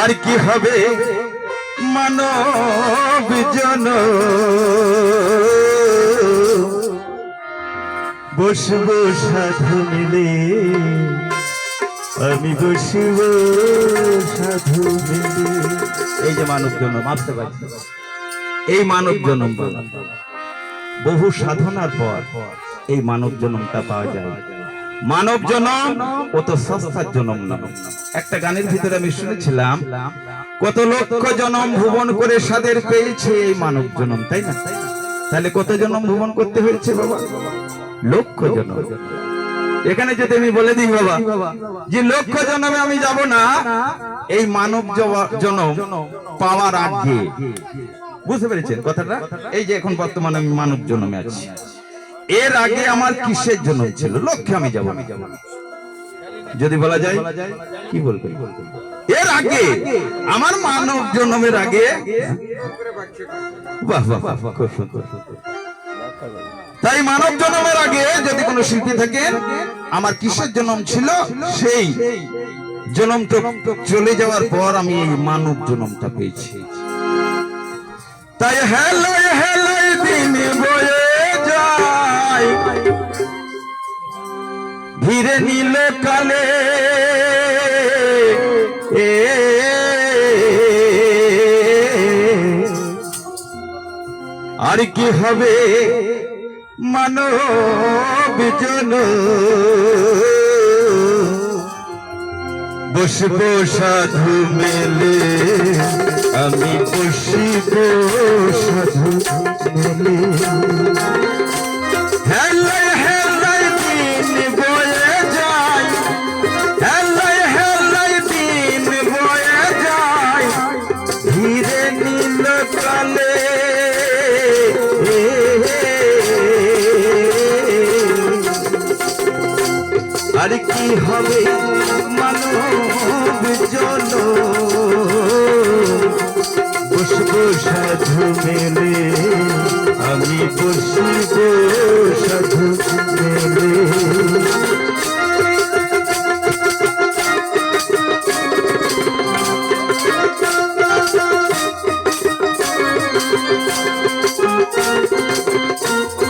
আর কি হবে মানব জন? বসব সাধু মিলে, আমি বসব সাধু মিলে। এই যে মানব জন্ম ভাবতে পারছি। এই মানব জন্ম। বহু সাধনার পর এই মানব জন্মটা পাওয়া যায়। মানব জনম ও তো সস্তার জনম না। একটা গানের ভিতরে আমি শুনেছিলাম, কত লক্ষ জনম ভুবন করে সাদের পেয়েছে এই মানব জনম, তাই না? তাহলে কত জনম ভুবন করতে হয়েছে বাবা? লক্ষ জনম। এখানে যদি আমি বলে দিই বাবা, যে লক্ষ জনমে আমি যাব না, এই মানব জনম পাওয়ার আগে। বুঝতে পেরেছেন কথাটা? এই যে এখন বর্তমানে আমি মানব জনমে আছি। এর আগে আমার কিসের জন্য ছিল? লক্ষ্যে আমি যাব যদি বলা যায় কি বলবে? এর আগে আমার মানব জন্মের আগে বাহ বাহ বাহ, খুব সুন্দর। তাই মানব জন্মের আগে যদি কোনো শিল্পী থাকেন আমার কিসের জন্ম ছিল? সেই জন্ম চলে যাওয়ার পর আমি এই মানব জন্মটা পেয়েছি। তাই হ্যালো হ্যালো দিন বয়ে যায়। ধীরে নীল কালে এ আর কি হবে মানব জন? বসব সাধু মেলে, আমি বসিব মানব জন বসবো মেলে আমি বসিব সাধু মেলে। কত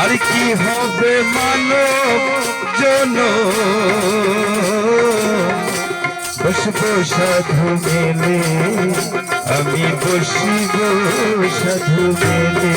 আর কি হবে মানব জন? সাধু মেলে আমি বসিব সাধু মেলে।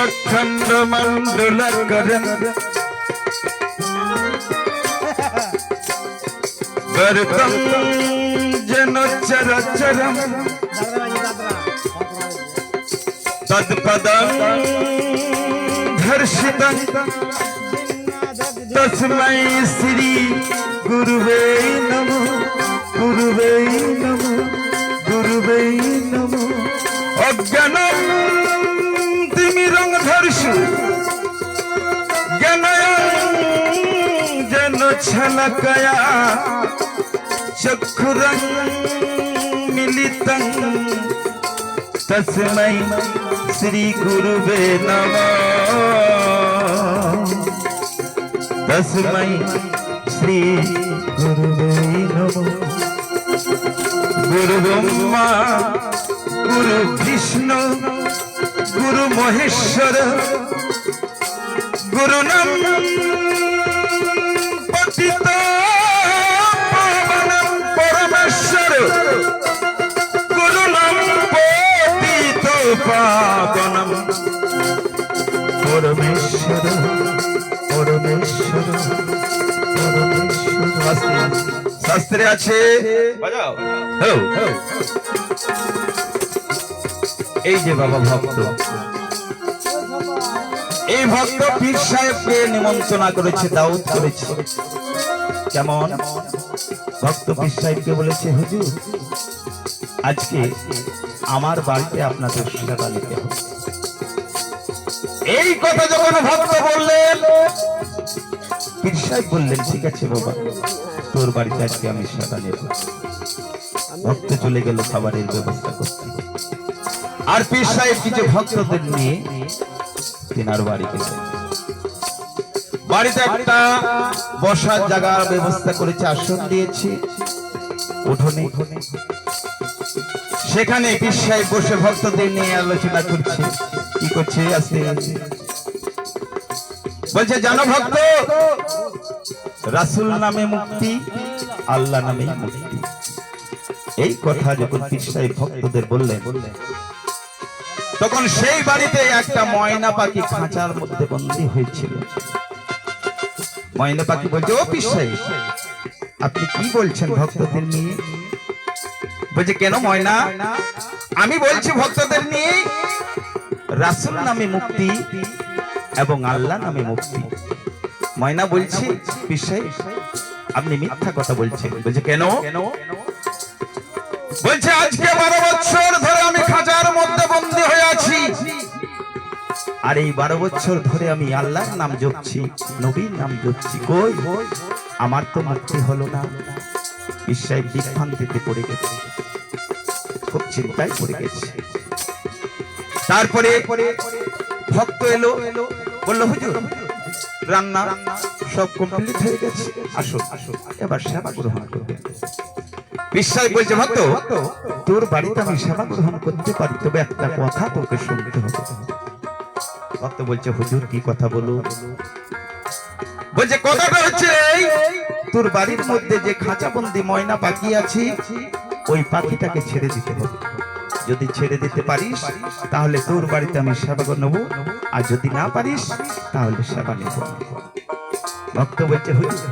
അഖണ്ഡ മണ്ഡലകരൻ ഭരതം ജനചരചരം തത്പദം ധർഷിതം തസ്മൈ ശ്രീ ഗുരുവേ നമോ ഗുരുവേ നമോ ഗുരുവേ অজ্ঞান তিমি রং ধরসু। জ্ঞান যেন ছলকয়া। চক্ষুরং মিলিতং তসমৈ শ্রী গুরুবে নম। তসমৈ শ্রী গুরুবে নম। গুরু গুরু বিষ্ণু গুরু মহেশ্বর গুরু নাম পতিত পরমেশ্বর। গুরু নাম পতিত পাবনম পরমেশ্বর পরমেশ্বর পরমেশ্বর। শাস্ত্রে আছে? বাজাও। হো এই যে বাবা ভক্ত। এই ভক্ত পীর সাহেবকে নিমন্ত্রণা করেছে দাউদ করেছে। কেমন? ভক্ত পীর সাহেবকে বলেছে, হুজুর, আজকে আমার বাড়িতে আপনাদের সেবা নিতে হবে। এই কথা যখন ভক্ত বললেন, পীর সাহেব বললেন, ঠিক আছে বাবা, তোর বাড়িতে আজকে আমি সেবা নেব। ভক্ত চলে গেল খাবারের ব্যবস্থা করতে। আর পীর সাহেব কিছু ভক্তদের নিয়ে তিনার বাড়িতে। বাড়িতে একটা বসার জায়গার ব্যবস্থা করেছে, আসন দিয়েছি, উঠোনে। সেখানে পীর সাহেব বসে ভক্তদের নিয়ে আলোচনা করছে। কি করছে, আস্তে আস্তে। বলছে, জানো ভক্ত, রাসুল নামে মুক্তি, আল্লাহ নামে মুক্তি। এই কথা যখন পীর সাহেব ভক্তদের বললেন বললেন তখন সেই বাড়িতে একটা ময়না পাখি খাঁচার মধ্যে বন্দী হয়েছিল। ময়না পাখি বলছে ও সাহেব, আপনি কি বলছেন ভক্তদের নিয়ে? বলছে, কেন ময়না? আমি বলছি ভক্তদের নিয়ে রাসুল নামে মুক্তি এবং আল্লাহ নামে মুক্তি। ময়না বলছি সাহেব, আপনি মিথ্যা কথা বলছেন। বলছে, কেন? বলছে, আজকে বারো বছর আর এই বারো বছর ধরে আমি আল্লাহর নাম জপছি, নবীর নাম জপছি। কই? আমার তো মুক্তি হলো না। ঈশ্বাই বিভ্রান্তিতে পড়ে গেছে। খুব চিন্তায় পড়ে গেছে। তারপরে ভক্ত এলো, বলল, হুজুর, রান্না সব কমপ্লিট হয়ে গেছে। আসুন আসুন, এবার সেবা গ্রহণ করবেন। বিশ্বাস বলছে, ভক্ত, তোর বাড়িতে আমি সেবা গ্রহণ করতে পারি, তবে একটা কথা তোকে শুনতে হবে। ভক্ত বলছে হুজুর কি কথা বলো বলছে কথাটা হচ্ছে এই, তোর বাড়ির মধ্যে যে খাঁচাবন্দি ময়না পাখি আছে ওই পাখিটাকে ছেড়ে দিতে হবে। যদি ছেড়ে দিতে পারিস তাহলে তোর বাড়িতে আমি সেবা নেব। আর যদি না পারিস তাহলে সেবা নেব। ভক্ত বলছে হুজুর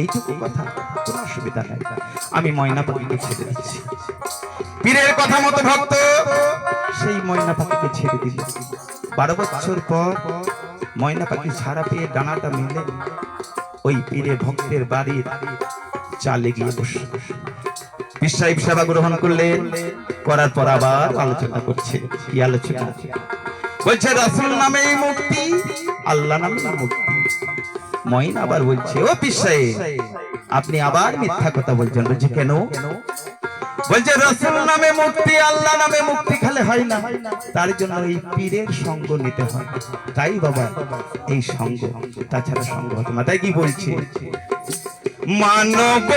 এইটুকু কথা কোনো অসুবিধা নাই। আমি ময়না পাখিকে ছেড়ে দিচ্ছি। পীরের কথা মতো ভক্ত সেই ময়না পাখিকে ছেড়ে দিল বারো বছর পর ময়না পাখি ছাড়া পেয়ে ডানাটা মিলে। ওই পীরে ভক্তের বাড়ির চালে গিয়ে বসে। বিশ্বাইব সেবা গ্রহণ করলেন, করার পর আবার আলোচনা করছে। কি আলোচনা? বলছে, রাসুল নামেই মুক্তি আল্লাহ নামে মুক্তি আবার বলছে, ও পিসাই আপনি আবার মিথ্যা কথা বলছেন। বলছে, কেন? বলছে, রসুল নামে মুক্তি, আল্লাহ নামে মুক্তি খেলে হয় না। তার জন্য এই পীরের সঙ্গ নিতে হয়। তাই বাবা, এই সঙ্গ, তাছাড়া সঙ্গ হতো না। তাই কি বলছে? মানব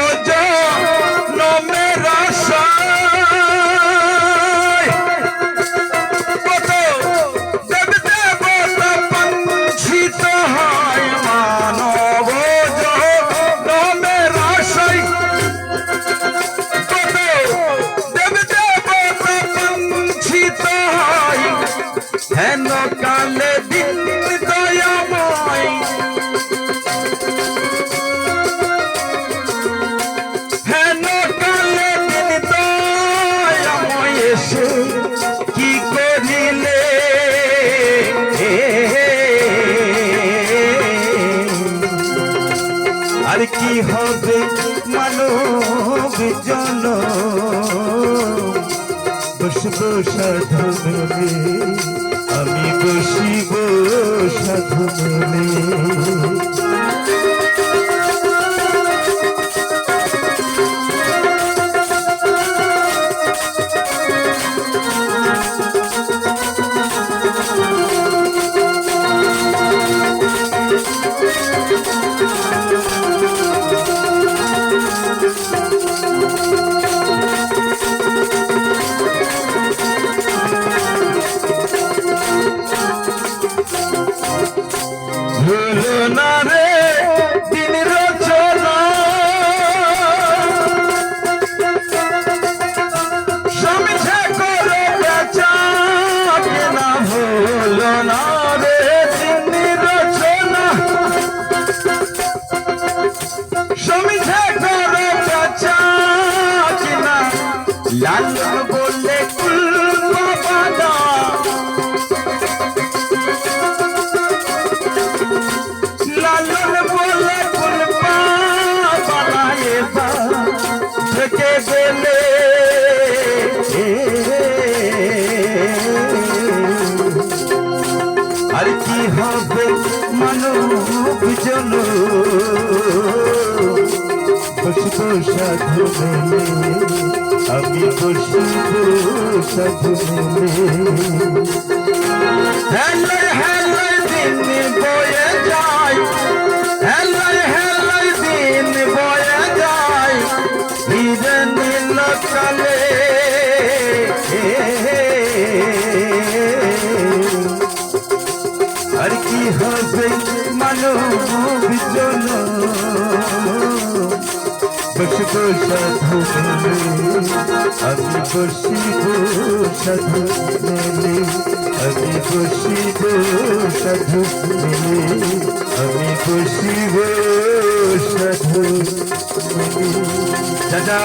নমে আশায় হেন কালে হেন কালে দিন দয়াময় এসে কি করিলে? আর কি হবে মানব জন? সাধু আমি বসিব সাধু সাধু মেলে আমি বসব সাধু মেলে হেলে হেলে দিন বয়ে যায় হেলে হেলে দিন বয়ে যায় ধীরে আর কি হবে মানব বসব সাধু আমি বসিব সাধু মেলে আমি বসিব সাধু মেলে আমি বসিব সাধু দাদা